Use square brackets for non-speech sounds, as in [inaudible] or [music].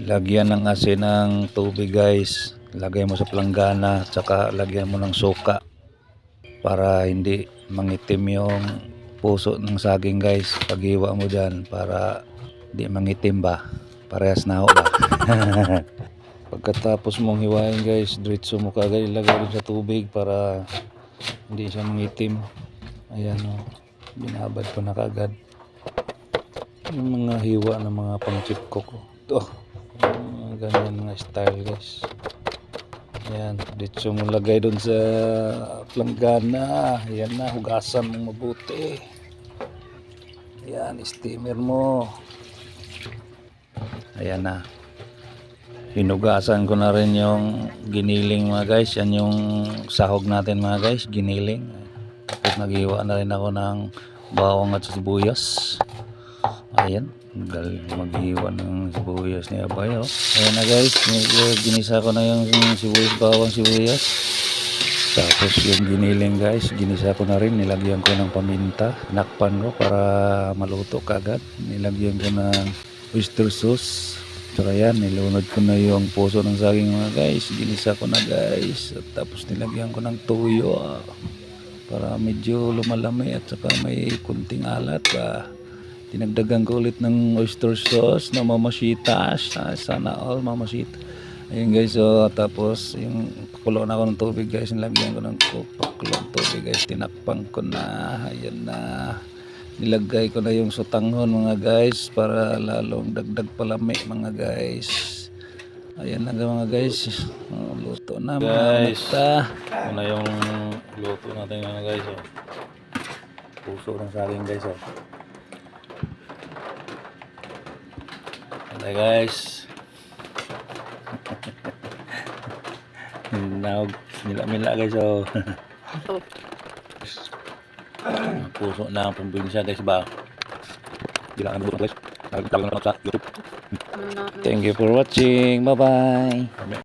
Lagyan ng asin ng tubig guys. Lagay mo sa planggana tsaka lagyan mo ng suka para hindi mangitim yung puso ng saging guys. Paghiwa mo dyan para hindi mangitim ba. Parehas na ba. [laughs] Pagkatapos mong hiwain guys, diretso mo kagad ilagay sa tubig para hindi siya mangitim. Ayan o, binabad ko na kagad. Yung mga hiwa ng mga pang-chip ko ko. Ito, mga ganyan mga style guys. Ayan, diretso mo lagay dun sa planggana. Ayan na, hugasan mo mabuti. Ayan, steamer mo. Ayan na. Hinugasan ko na rin yung giniling mga guys. Yan yung sahog natin mga guys, giniling. Tapos naghiwa na rin ako ng bawang at sibuyas. Ayan, maghiwa ng sibuyas ni Abay. Oh. Ayan na guys, ginisa ko na yung sibuyas, bawang sibuyas. Tapos yung giniling guys, ginisa ko na rin. Nilagyan ko ng paminta. Nakpan ko para maluto kagad. Nilagyan ko ng oyster sauce. Tsaka yan, nilunod ko na yung puso ng saging mga guys. Ginisa ko na guys. At tapos nilagyan ko ng tuyo. ah, Para medyo lumalami at saka may kunting alat pa. Dinagdagan ko ulit ng oyster sauce na mamasitas. Ah, Sana all mamasitas. Ayun guys, so tapos yung pakulo na ako ng tubig guys, nilagyan ko ng pakulo ng tubig guys, tinakpan ko na, ayan na. Nilagay ko na yung sutanghon mga guys para lalong dagdag palami mga guys. Ayan na mga guys, Oh, luto na mga Guys. mata. Ito na yung luto natin mga guys. Oh. Puso ng saging guys. Oh. Ito guys. Now, mila-mila guys. Oh. [laughs] Puso na ang pambinsya guys ba? Kailangan buto guys. Thank you for watching. Bye-bye.